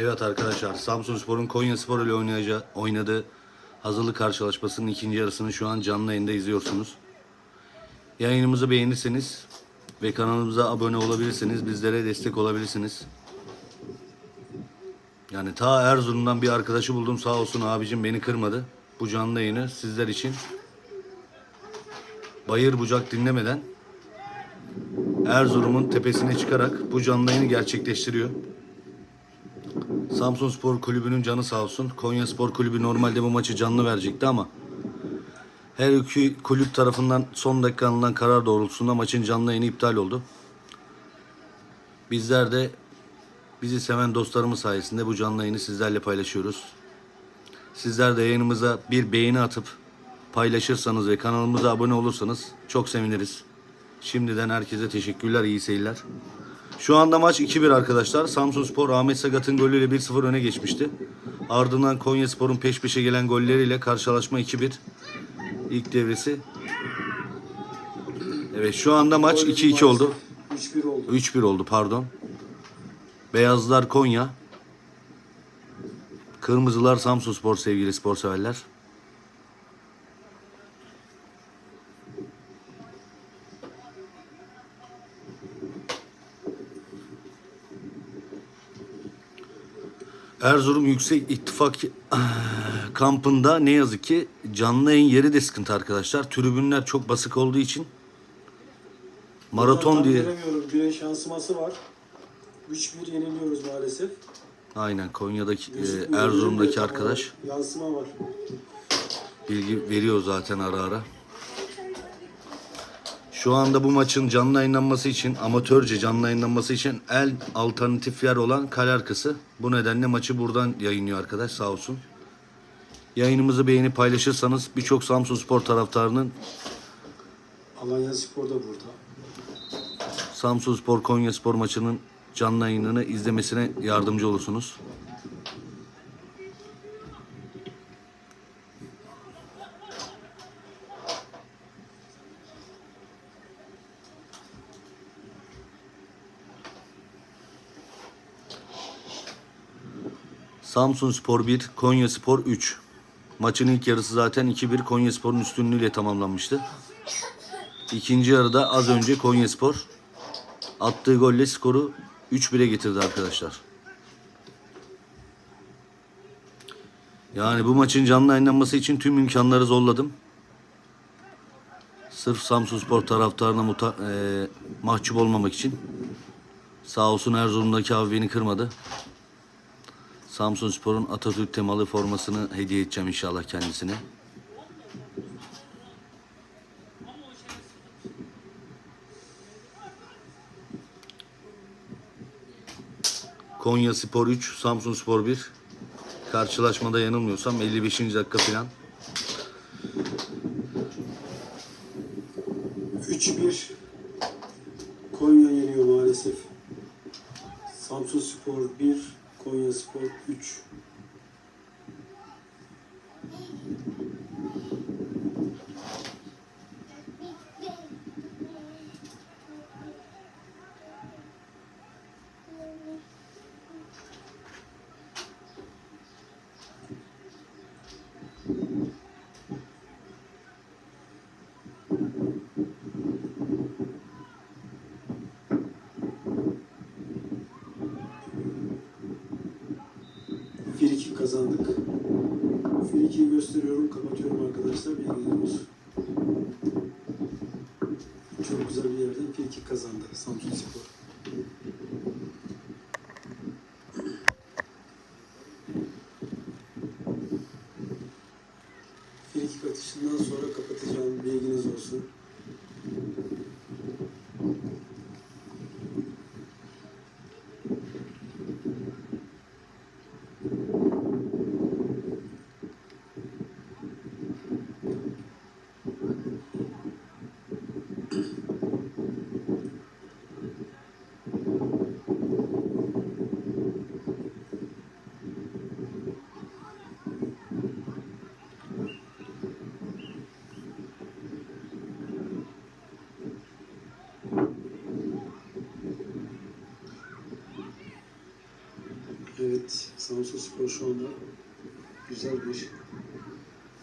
Evet arkadaşlar Samsun Spor'un Konya Spor ile oynayacağı, oynadığı hazırlık karşılaşmasının ikinci yarısını şu an canlı yayında izliyorsunuz. Yayınımızı beğenirseniz ve kanalımıza abone olabilirsiniz. Bizlere destek olabilirsiniz. Yani ta Erzurum'dan bir arkadaşı buldum sağ olsun abicim beni kırmadı. Bu canlı yayını sizler için bayır bucak dinlemeden Erzurum'un tepesine çıkarak bu canlı yayını gerçekleştiriyor. Samsun Spor Kulübü'nün canı sağ olsun. Konya Spor Kulübü normalde bu maçı canlı verecekti ama her iki kulüp tarafından son dakika alınan karar doğrultusunda maçın canlı yayını iptal oldu. Bizler de bizi seven dostlarımız sayesinde bu canlı yayını sizlerle paylaşıyoruz. Sizler de yayınımıza bir beğeni atıp paylaşırsanız ve kanalımıza abone olursanız çok seviniriz. Şimdiden herkese teşekkürler, iyi seyirler. Şu anda maç 2-1 arkadaşlar. Samsun Spor Ahmet Sagat'ın golüyle 1-0 öne geçmişti. Ardından Konya Spor'un peş peşe gelen golleriyle karşılaşma 2-1. İlk devresi. Evet şu anda maç 2-2 oldu. 3-1 oldu. 3-1 oldu pardon. Beyazlar Konya. Kırmızılar Samsun Spor sevgili spor severler. Erzurum Yüksek İttifak kampında ne yazık ki canlı yayın yeri de sıkıntı arkadaşlar. Tribünler çok basık olduğu için maraton diye. Güneş yansıması var. 3-1 yeniliyoruz maalesef. Aynen Konya'daki e, Erzurum'daki arkadaş Yansıma var. bilgi veriyor zaten ara ara. Şu anda bu maçın canlı yayınlanması için, amatörce canlı yayınlanması için el alternatif yer olan kale arkası. Bu nedenle maçı buradan yayınlıyor arkadaş sağ olsun. Yayınımızı beğenip paylaşırsanız birçok Samsun Spor taraftarının Alanya Spor da burada. Samsun Spor Konya Spor maçının canlı yayınını izlemesine yardımcı olursunuz. Samsun Spor 1, Konya Spor 3. Maçın ilk yarısı zaten 2-1 Konya Spor'un üstünlüğüyle tamamlanmıştı. İkinci yarıda az önce Konya Spor attığı golle skoru 3-1'e getirdi arkadaşlar. Yani bu maçın canlı yayınlanması için tüm imkanları zorladım. Sırf Samsun Spor taraftarına muta, e, mahcup olmamak için. Sağ olsun Erzurum'daki abi beni kırmadı. Samsun Spor'un Atatürk temalı formasını hediye edeceğim inşallah kendisine. Konya Spor 3, Samsun Spor 1. Karşılaşmada yanılmıyorsam 55. dakika falan. 3-1 Konya yeniyor maalesef. Samsun Spor 1, Konya Spor 3. Friki'yi gösteriyorum, kapatıyorum Samsun Spor şu anda güzel bir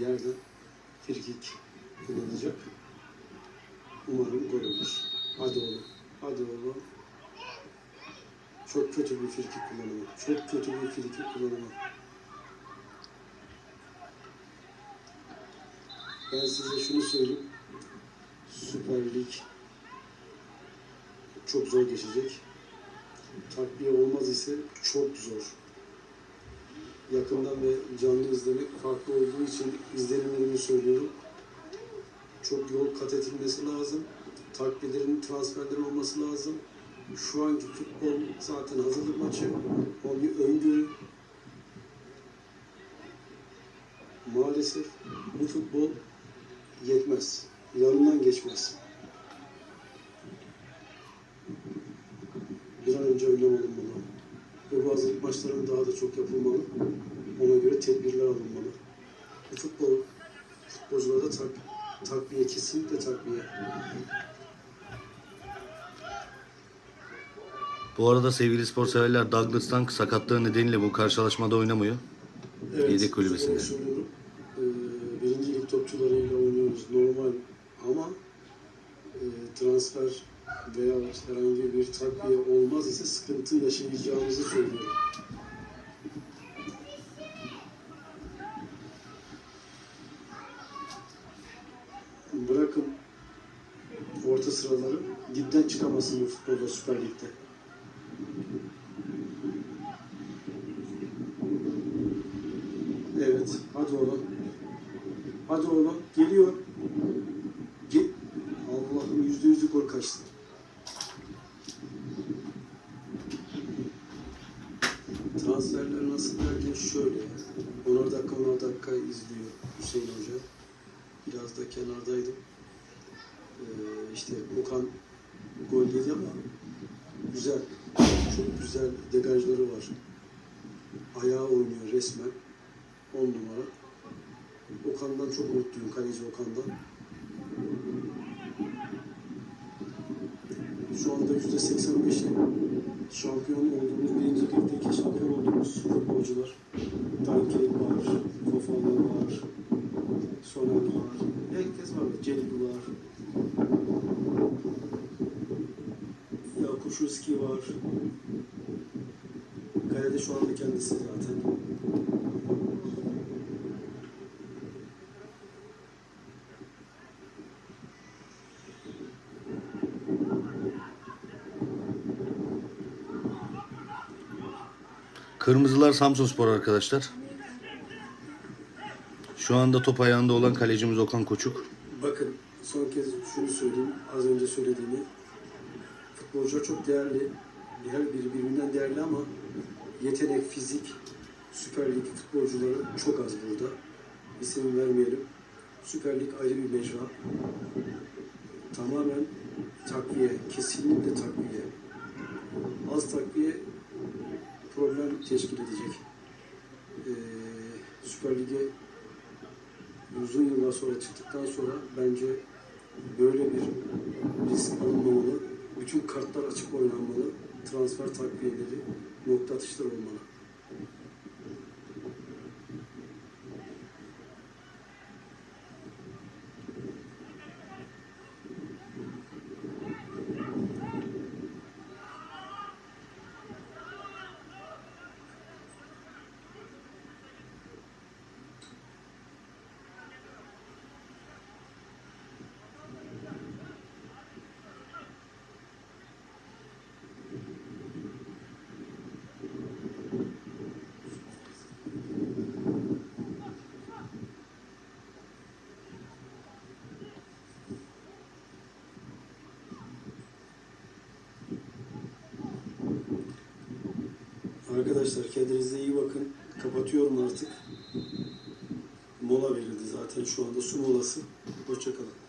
yerden frikik kullanacak. Umarım gol olur. Hadi oğlum. Hadi oğlum. Çok kötü bir frikik kullanımı. Çok kötü bir frikik kullanımı. Ben size şunu söyleyeyim. Süper Lig çok zor geçecek. Takviye olmaz ise çok zor. Yakından ve canlı izlemek farklı olduğu için izlenimlerimi söylüyorum. Çok yol kat edilmesi lazım. Takviyelerin transferleri olması lazım. Şu anki futbol zaten hazırlık maçı. O bir öngörü. Maalesef bu futbol yetmez. Yanından geçmez. Bir an önce önlem alınmalı. Bu hazırlık maçlarının daha da çok yapılmalı. Ona göre tedbirler alınmalı. Bu futbol, futbolcularda tak, takviye, kesinlikle takviye. Bu arada sevgili spor severler Douglas Tank sakatlığı nedeniyle bu karşılaşmada oynamıyor. Yedek kulübesinde. söylüyorum. Ee, birinci lig topçularıyla oynuyoruz normal ama e, transfer veya herhangi bir takviye olmaz ise sıkıntı yaşayacağımızı söylüyorum. Bırakın orta sıraları dipten çıkamasın bu futbolda Süper Lig'de. Evet, hadi oğlum. Hadi oğlum, geliyor. Ge Allah'ım yüzde yüzlük gol kaçtı. Hüseyin Hoca. Biraz da kenardaydım. Ee, işte Okan gol yedi ama güzel. Çok güzel degajları var. Ayağı oynuyor resmen. 10 numara. Okan'dan çok umutluyum, kaleci Okan'dan. Şu anda yüzde 85'i şampiyon olduğumuz, birinci ligdeki şampiyon olduğumuz futbolcular. Dankey var, Fofana var, Soner var, herkes var, Celil var. Yakuşuski var. Kalede şu anda kendisi zaten. Kırmızılar Samsun Spor arkadaşlar. Şu anda top ayağında olan kalecimiz Okan Koçuk. Bakın son kez şunu söyleyeyim. Az önce söylediğimi. Futbolcular çok değerli. Her biri birbirinden değerli ama yetenek, fizik, Süper Lig futbolcuları çok az burada. İsim vermeyelim. Süper Lig ayrı bir mecra. Tamamen takviye, kesinlikle takviye. Az takviye problem teşkil edecek. Ee, Süper Lig'e uzun yıllar sonra çıktıktan sonra bence böyle bir risk alınmamalı. Bütün kartlar açık oynanmalı. Transfer takviyeleri nokta atışlar olmalı. Arkadaşlar kendinize iyi bakın. Kapatıyorum artık. Mola verildi zaten şu anda su molası. Hoşçakalın.